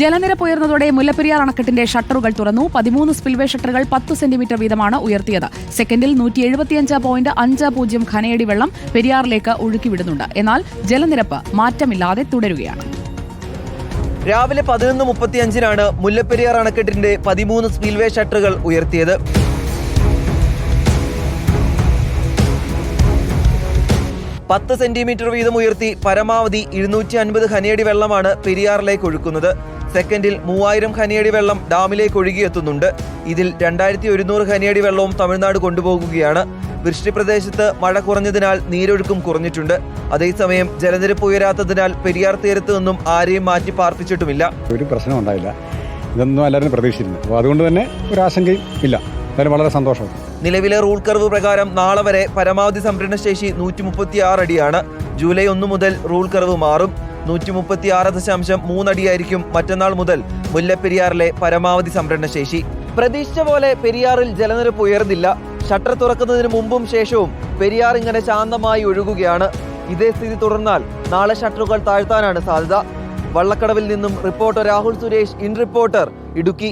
ജലനിരപ്പ് ഉയർന്നതോടെ മുല്ലപ്പെരിയാർ അണക്കെട്ടിന്റെ ഷട്ടറുകൾ തുറന്നു. പതിമൂന്ന് സ്പിൽവേ ഷട്ടറുകൾ പത്ത് സെന്റിമീറ്റർ വീതമാണ് ഉയർത്തിയത്. സെക്കൻഡിൽ നൂറ്റി എഴുപത്തിയഞ്ച് പോയിന്റ് അഞ്ച് പൂജ്യം ഖനയടി വെള്ളം പെരിയാറിലേക്ക് ഒഴുക്കിവിടുന്നുണ്ട്. എന്നാൽ ജലനിരപ്പ് മാറ്റമില്ലാതെ തുടരുകയാണ്. രാവിലെ പതിനൊന്ന് മുപ്പത്തിയഞ്ചിനാണ് മുല്ലപ്പെരിയാർ അണക്കെട്ടിന്റെ പതിമൂന്ന് സ്പിൽവേ ഷട്ടറുകൾ ഉയർത്തിയത്. പത്ത് സെന്റിമീറ്റർ വീതം ഉയർത്തി പരമാവധി ഇരുന്നൂറ്റി അൻപത് ഖനിയടി വെള്ളമാണ് പെരിയാറിലേക്ക് ഒഴുക്കുന്നത്. സെക്കൻഡിൽ മൂവായിരം ഖനിയടി വെള്ളം ഡാമിലേക്ക് ഒഴുകിയെത്തുന്നുണ്ട്. ഇതിൽ രണ്ടായിരത്തി ഒരുന്നൂറ് ഖനിയടി വെള്ളവും തമിഴ്നാട് കൊണ്ടുപോകുകയാണ്. വൃഷ്ടി പ്രദേശത്ത് മഴ കുറഞ്ഞതിനാൽ നീരൊഴുക്കും കുറഞ്ഞിട്ടുണ്ട്. അതേസമയം ജലനിരപ്പ് ഉയരാത്തതിനാൽ പെരിയാർ തീരത്ത് നിന്നും ആരെയും മാറ്റി പാർപ്പിച്ചിട്ടുമില്ല. ഒരു പ്രശ്നം ഉണ്ടായില്ല. ഇതൊന്നും എല്ലാവരും പ്രതീക്ഷിച്ചിരുന്നു. അപ്പോൾ അതുകൊണ്ട് തന്നെ ഒരു ആശങ്കയും ഇല്ല. വളരെ സന്തോഷം നിലവിലെ റൂൾ കർവ് പ്രകാരം നാളെ വരെ പരമാവധി സംഭരണശേഷി നൂറ്റി മുപ്പത്തി ആറ് അടിയാണ് ജൂലൈ ഒന്ന് മുതൽ റൂൾ കർവ് മാറും. നൂറ്റി മുപ്പത്തി ആറ് ദശാംശം മൂന്നടിയായിരിക്കും മറ്റന്നാൾ മുതൽ മുല്ലപ്പെരിയാറിലെ പരമാവധി സംഭരണ ശേഷി പ്രതീക്ഷിച്ച പോലെ പെരിയാറിൽ ജലനിരപ്പ് ഉയർന്നില്ല. ഷട്ടർ തുറക്കുന്നതിന് മുമ്പും ശേഷവും പെരിയാർ ഇങ്ങനെ ശാന്തമായി ഒഴുകുകയാണ്. ഇതേ സ്ഥിതി തുടർന്നാൽ നാളെ ഷട്ടറുകൾ താഴ്ത്താനാണ് സാധ്യത. വള്ളക്കടവിൽ നിന്നും reporter Rahul Suresh in reporter Idukki.